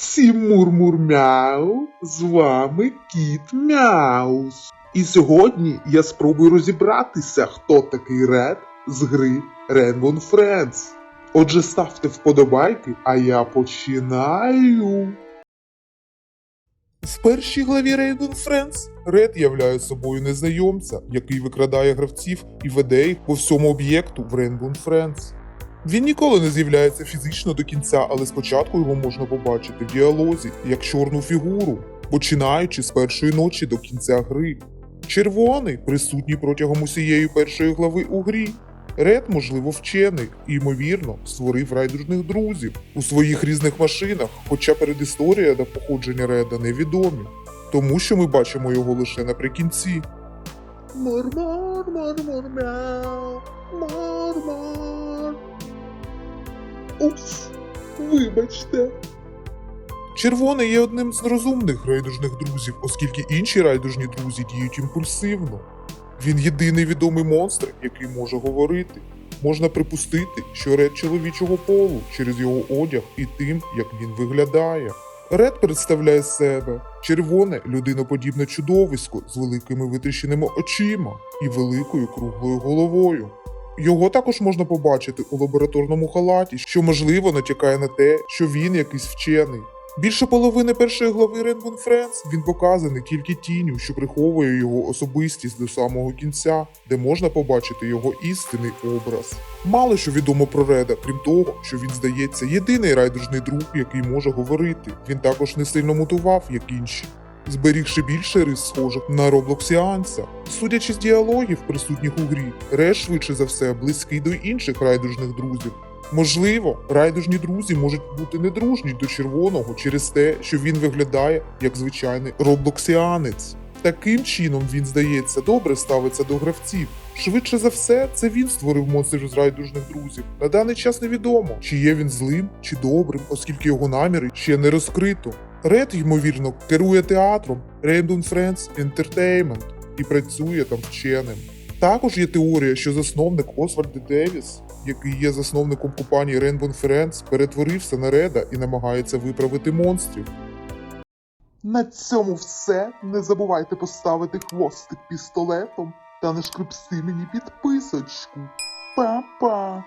Всім мур-мур-мяу, з вами кіт Мяус. І сьогодні я спробую розібратися, хто такий Ред з гри Rainbow Friends. Отже, ставте вподобайки, а я починаю. В першій главі Rainbow Friends Ред являє собою незнайомця, який викрадає гравців і веде їх по всьому об'єкту в Rainbow Friends. Він ніколи не з'являється фізично до кінця, але спочатку його можна побачити в діалозі як чорну фігуру, починаючи з першої ночі до кінця гри. Червоний присутній протягом усієї першої глави у грі. Ред, можливо, вчений і, ймовірно, створив райдужних друзів у своїх різних машинах, хоча передісторія та походження Реда невідомі, тому що ми бачимо його лише наприкінці. Мур-мур, мур-мур-мяу, мур-мур. Упс, вибачте. Червоний є одним з розумних райдужних друзів, оскільки інші райдужні друзі діють імпульсивно. Він єдиний відомий монстр, який може говорити. Можна припустити, що ред чоловічого полу через його одяг і тим, як він виглядає. Ред представляє себе червоне людиноподібне чудовисько з великими витріщеними очима і великою круглою головою. Його також можна побачити у лабораторному халаті, що можливо натякає на те, що він якийсь вчений. Більше половини першої глави Rainbow Friends він показаний тільки тінню, що приховує його особистість до самого кінця, де можна побачити його істинний образ. Мало що відомо про Реда, крім того, що він здається єдиний райдужний друг, який може говорити. Він також не сильно мутував, як інші. Зберігши більше рис схожих на роблоксіанця. Судячи з діалогів, присутніх у грі, Реш швидше за все близький до інших райдужних друзів. Можливо, райдужні друзі можуть бути недружні до червоного через те, що він виглядає як звичайний роблоксіанець. Таким чином він, здається, добре ставиться до гравців. Швидше за все, це він створив монстрів з райдужних друзів. На даний час невідомо, чи є він злим чи добрим, оскільки його наміри ще не розкрито. Ред, ймовірно, керує театром Rainbow Friends Entertainment і працює там вченим. Також є теорія, що засновник Освальд Девіс, який є засновником компанії Rainbow Friends, перетворився на Реда і намагається виправити монстрів. На цьому все. Не забувайте поставити хвостик пістолетом та не шкребсти мені підписочку. Па-па!